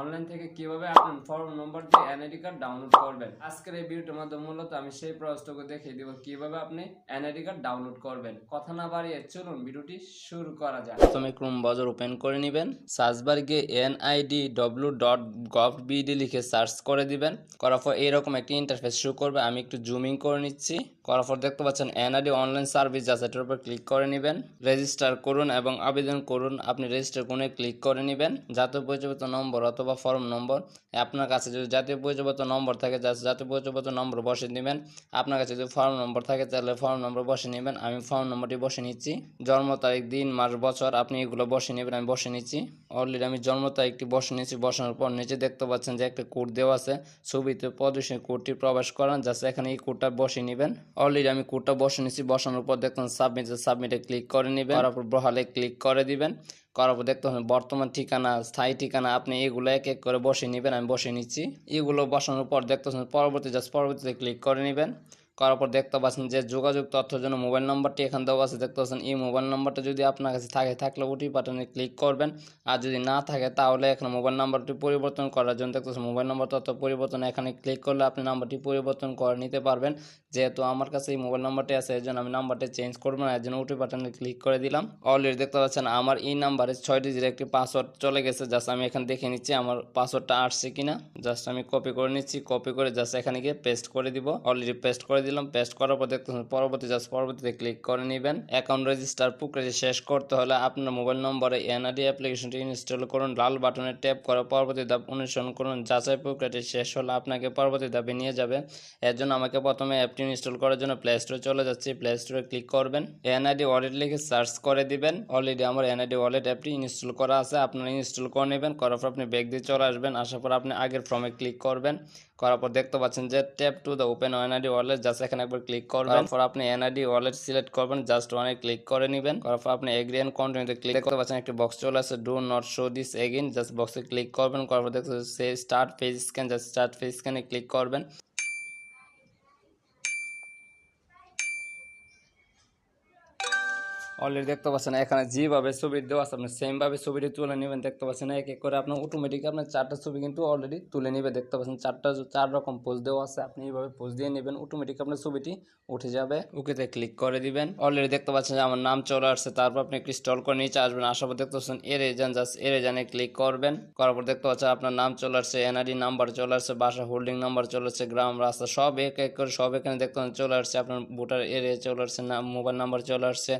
Online থেকে কীভাবে আপনার ফর্ম নম্বর দিয়ে এনআইডি কার্ড ডাউনলোড করবেন? আজকের এই ভিডিওটির মাধ্যমে মূলত আমি সেই প্রসেসটুকু দেখিয়ে দিব, কীভাবে আপনি এনআইডি কার্ড ডাউনলোড করবেন? কথা না বাড়িয়ে চলুন ভিডিওটি শুরু করা যাক। প্রথমে ক্রোম ব্রাউজার ওপেন করে নেবেন সার্চ বার গিয়ে এনআইডি ডব্লিউ ডট গভ লিখে সার্চ করে দিবেন। করার পর এরকম একটি ইন্টারফেস শুরু করবে, আমি একটু জুমিং করে নিচ্ছি। করার পর দেখতে পাচ্ছেন এনআইডি অনলাইন সার্ভিস যা সেটার উপর ক্লিক করে নেবেন। রেজিস্টার করুন এবং আবেদন করুন। আপনি রেজিস্টার কোণে ক্লিক করে নেবেন। জাতীয় পরিচয়পত্র নম্বর অথবা ফর্ম নম্বর। আপনার কাছে যদি জাতীয় পরিচয়পত্র নম্বর থাকে, যা- জাতীয় পরিচয়পত্র নম্বর বসে নেবেন। আপনার কাছে যদি ফর্ম নম্বর থাকে, তাহলে ফর্ম নম্বর বসে নেবেন। আমি ফর্ম নম্বরটি বসে নিচ্ছি। জন্ম তারিখ, দিন, মাস, বছর, আপনি এগুলো বসে নেবেন, আমি বসে নিচ্ছি। অলরেডি আমি জন্ম তারিখটি বসে নিচ্ছি বসানোর পর নিচে দেখতে পাচ্ছেন যে একটা কোড দেওয়া আছে। ছবিতে প্রদর্শনী কোডটি প্রবেশ করান। জাস্ট এখানে এই কোডটা বসে নেবেন। অলরেডি আমি কোডটা বসে নিয়েছি বসানোর পর দেখুন সাবমিট সাবমিটে ক্লিক করে নেবেন তারপর বহালে ক্লিক করে দিবেন। করার পর দেখতে হবে বর্তমান ঠিকানা, স্থায়ী ঠিকানা, আপনি এগুলো এক এক করে বসে নেবেন, আমি বসে নিচ্ছি। এগুলো বসানোর পর দেখতে পাচ্ছেন পরবর্তী জাস্ট পরবর্তীতে ক্লিক করে নেবেন। করার পর দেখতে পাচ্ছেন যে যোগাযোগ তথ্যের জন্য মোবাইল নাম্বারটি এখান দেওয়া আছে, দেখতে পাচ্ছেন এই মোবাইল নাম্বারটা যদি আপনার কাছে থাকে, থাকলে ওটি বাটনে ক্লিক করবেন। আর যদি না থাকে, তাহলে এখানে মোবাইল নাম্বারটি পরিবর্তন করার জন্য দেখতে পাচ্ছেন মোবাইল নাম্বার তথ্য পরিবর্তন, এখানে ক্লিক করলে আপনি নাম্বারটি পরিবর্তন করে নিতে পারবেন। যেহেতু আমার কাছে এই মোবাইল নাম্বারটি আছে, এর জন্য আমি নাম্বারটি চেঞ্জ করব না, এর জন্য ওটি বাটনে ক্লিক করে দিলাম। অলরেডি দেখতে পাচ্ছেন আমার এই নাম্বারে ছয় ডিজিট একটি পাসওয়ার্ড চলে গেছে জাস্ট আমি এখানে দেখে নিচ্ছি আমার পাসওয়ার্ডটা আসছে কিনা। জাস্ট আমি কপি করে নিচ্ছি কপি করে জাস্ট এখানে গিয়ে পেস্ট করে দিব। অলরেডি পেস্ট করে দিলাম পেস্ট করার পর দেখতেছেন পরবর্তী জাস্ট পরবর্তীতে ক্লিক করে নেবেন। অ্যাকাউন্ট রেজিস্টার প্রক্রিয়া শেষ করতে হলে আপনার মোবাইল নম্বরে এনআরডি অ্যাপ্লিকেশনটি ইনস্টল করুন। লাল বাটনে ট্যাপ করে পরবর্তী ধাপ অনুসরণ করুন। যাচাই প্রক্রিয়াটি শেষ হলে আপনাকে পরবর্তী ধাপে নিয়ে যাবে। এর জন্য আমাকে প্রথমে অ্যাপটি ইনস্টল করার জন্য প্লে স্টোরে চলে যাচ্ছি। প্লে স্টোরে ক্লিক করবেন। এনআইডি ওয়ালেট লিখে সার্চ করে দিবেন। অলরেডি আমার এনআইডি ওয়ালেট অ্যাপটি ইনস্টল করা আছে, আপনারা ইনস্টল করে নেবেন, করার পর আপনি ব্যাগ দিয়ে চলে আসবেন, আসার পর আপনি আগের ফর্মে ক্লিক করবেন, করার পর দেখতে পাচ্ছেন যে tap to the open NID wallet just এখানে একবার ক্লিক করবেন তারপর আপনি এনআইডি ওয়ালেট সিলেক্ট করবেন জাস্ট ওয়ানে ক্লিক করে নেবেন, করার পর আপনি এগ্রি এন্ড কন্টিনিউতে ক্লিক করতে পাচ্ছেন একটি বক্স চলে আসে do not show this again just বক্সে ক্লিক করবেন, করার পর দেখতে সে start page scan just start page স্ক্যানে click করবেন। অলরেডি দেখতে পাচ্ছেন, এখানে যেভাবে ছবি দেওয়া আছে, আপনি সেমভাবে ছবিটি তুলে নেবেন, দেখতে পাচ্ছেন এক এক করে আপনার অটোমেটিক আপনার চারটা ছবি কিন্তু অলরেডি তুলে নেবে, দেখতে পাচ্ছেন, চারটা চার রকম পোজ দেওয়া আছে, আপনি এইভাবে পোজ দিয়ে নেবেন অটোমেটিক আপনার ছবিটি উঠে যাবে। ওকেতে ক্লিক করে দিবেন অলরেডি দেখতে পাচ্ছেন যে আমার নাম চলে আসছে, তারপর আপনি একটু স্টল করে নিচে আসবেন, আসার পর দেখতে পাচ্ছেন এর এজান জাস্ট এর এজানে ক্লিক করবেন, করার পর দেখতে পাচ্ছেন আপনার নাম চলে আসছে এনআরডি নাম্বার চলে আসছে, বাসা হোল্ডিং নাম্বার চলে আসছে, গ্রাম, রাস্তা, সব এক এক করে, সব এখানে দেখতে পাচ্ছেন, চলে আসছে, আপনার ভোটার এরিয়া চলে আসছে মোবাইল নাম্বার চলে আসছে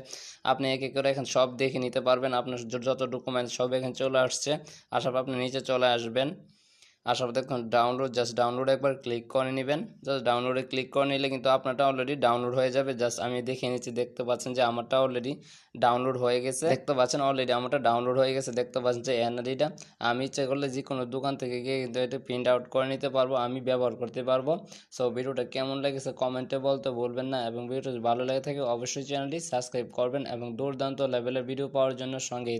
আপনি এক এক করে এখানে সব দেখে নিতে পারবেন। আপনার যত ডকুমেন্টস সব এখানে চলে আসছে। আসার পর আপনি নিচে চলে আসবেন। আসার দেখুন ডাউনলোড জাস্ট ডাউনলোড একবার ক্লিক করে নেবেন। জাস্ট ডাউনলোডে ক্লিক করে নিলে কিন্তু আপনারটা অলরেডি ডাউনলোড হয়ে যাবে। জাস্ট আমি দেখে নিচ্ছি, দেখতে পাচ্ছেন যে আমারটা অলরেডি ডাউনলোড হয়ে গেছে। দেখতে পাচ্ছেন অলরেডি আমারটা ডাউনলোড হয়ে গেছে। দেখতে পাচ্ছেন যে এনআরডিটা আমি ইচ্ছে করলে যে কোনো দোকান থেকে গিয়ে কিন্তু এটা প্রিন্ট আউট করে নিতে পারব। আমি ব্যবহার করতে পারব। সো ভিডিওটা কেমন লেগেছে কমেন্টে বলতে বলবেন না এবং ভিডিওটা ভালো লেগে থাকে, অবশ্যই চ্যানেলটি সাবস্ক্রাইব করবেন এবং দুর্দান্ত লেভেলের ভিডিও পাওয়ার জন্য সঙ্গেই